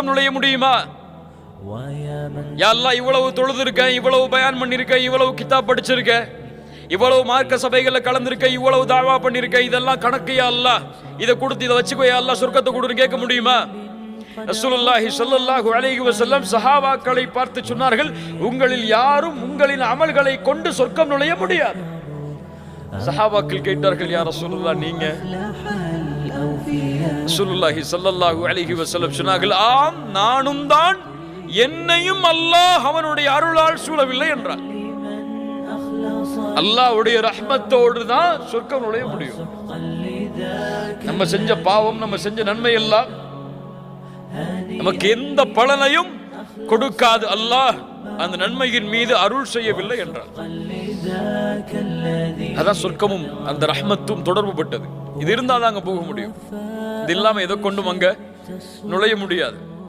சொர்க்கம் நுழைய முடியுமா? எல்லாம் இவ்வளவு தொழுதுருக்கேன் இவ்வளவு பயான் பண்ணியிருக்கேன் இவ்வளவு கித்தா படிச்சிருக்கேன் இவ்வளவு மார்க்க சபைகளில் கலந்துருக்கேன் இவ்வளவு தாவா பண்ணியிருக்கேன் இதெல்லாம் கணக்கு அல்ல இதை கொடுத்து இதை வச்சுக்கோ யா சொர்க்கத்தை கொடுன்னு கேட்க முடியுமா? ரசூலுல்லாஹி ஸல்லல்லாஹு அலைஹி வஸல்லம் சஹாபாக்களை பார்த்து சொன்னார்கள் உங்களில் யாரும் உங்களின் அமல்களை கொண்டு சொர்க்கம் நுழைய முடியாது. சஹாபாக்கள் கேட்டார்கள் யா ரசூலுல்லாஹ் நீங்க ரசூலுல்லாஹி சல்லல்லாஹு அலிஹி வஸல்லம் சொன்னார்கள் ஆம் நானும் தான். என்னையும் அல்லாஹ் அவனுடைய அருளால் சூழவில்லை என்றார். அல்லாஹ்வுடைய ரஹ்மத்தோடு தான் சொர்க்கம் நுழைய முடியும். நம்ம செஞ்ச பாவம் நம்ம செஞ்ச நன்மை எல்லாம் நமக்கு எந்த பலனையும் கொடுக்காது. அல்லாஹ் அந்த நன்மையின் மீது அருள் செய்யவில்லை என்றார். அதான் சொர்க்கமும் அந்த ரஹ்மத்தும் தொடர்பு பட்டது இது இருந்தால் தான் அங்கே போக முடியும். இது இல்லாமல் எதை கொண்டும் அங்கே நுழைய முடியாது.